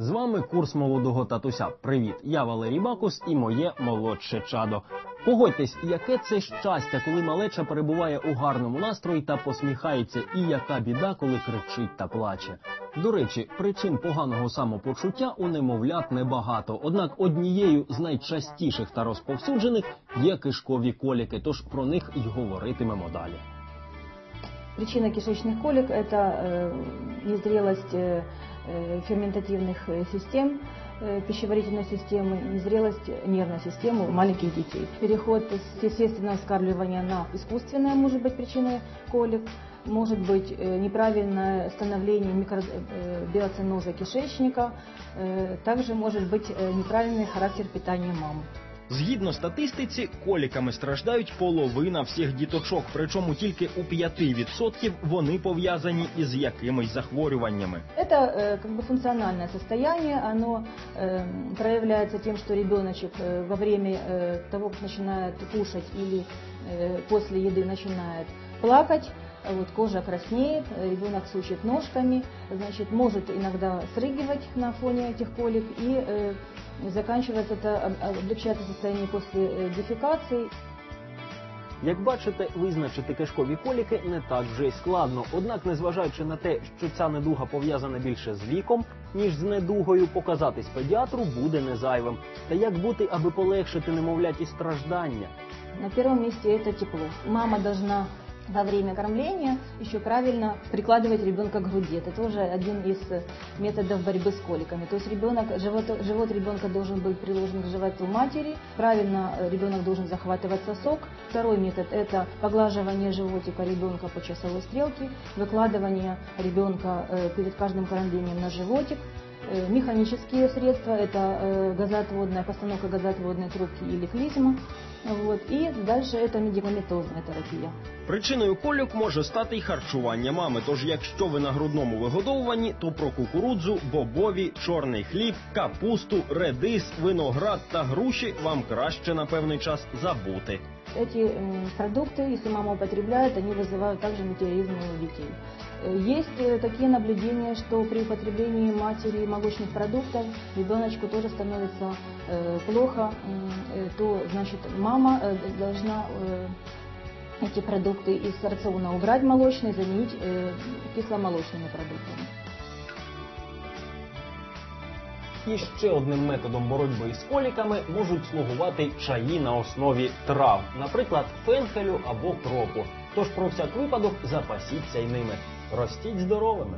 З вами курс молодого татуся. Привіт, я Валерій Бакус і моє молодше чадо. Погодьтесь, яке це щастя, коли малеча перебуває у гарному настрої та посміхається, і яка біда, коли кричить та плаче. До речі, причин поганого самопочуття у немовлят небагато. Однак однією з найчастіших та розповсюджених є кишкові коліки, тож про них й говоритимемо далі. Причина кишечных колик – это э, незрелость э, э, ферментативных э, систем э, пищеварительной системы, незрелость нервной системы у маленьких детей. Переход с естественного вскармливания на искусственное может быть причиной колик. Может быть э, неправильное становление микробиоциноза кишечника. Э, Также может быть э, неправильный характер питания мамы. Згідно статистиці, коліками страждають половина всіх діточок, причому тільки у 5% вони пов'язані із якимись захворюваннями. Это э, как бы функциональное состояние, оно э, проявляется тем, что ребеночек э, во время э, того, как начинает кушать или э, после еды начинает плакать, э, вот кожа краснеет, э, ребенок сучит ножками, значит, может иногда срыгивать на фоне этих колик и э, заканчивается это, об- облегчается состояние после э, дефекации Як бачите, визначити кишкові коліки не так вже й складно. Однак, незважаючи на те, що ця недуга пов'язана більше з віком, ніж з недугою, показатись педіатру буде не зайвим. Та як бути, аби полегшити немовляті страждання? На первом месте это тепло. Мама должна во время кормления еще правильно прикладывать ребенка к груди. Это тоже один из методов борьбы с коликами. То есть ребенок, живот, живот ребенка должен быть приложен к животу матери. Правильно э, ребенок должен захватывать сосок. Второй метод – это поглаживание животика ребенка по часовой стрелке, выкладывание ребенка э, перед каждым кормлением на животик. Э, Механические средства – это э, газоотводная, постановка газоотводной трубки или клизма. Вот. И дальше это медикаментозная терапия. Причиною кольок може стати й харчування мами. Тож, якщо ви на грудному вигодовуванні, то про кукурудзу, бобові, чорний хліб, капусту, редис, виноград та груші вам краще на певний час забути. Эти м, продукты, если мама употребляет, они вызывают также метеоризм у детей. Э, Есть э, такие наблюдения, что при употреблении матери молочных продуктов ребеночку тоже становится э, плохо, м, э, то значит мама э, должна э, эти продукты из рациона убрать молочные, заменить э, кисломолочными продуктами. І ще одним методом боротьби із коліками можуть слугувати чаї на основі трав, наприклад, фенхелю або кропу. Тож про всяк випадок запасіться й ними. Ростіть здоровими!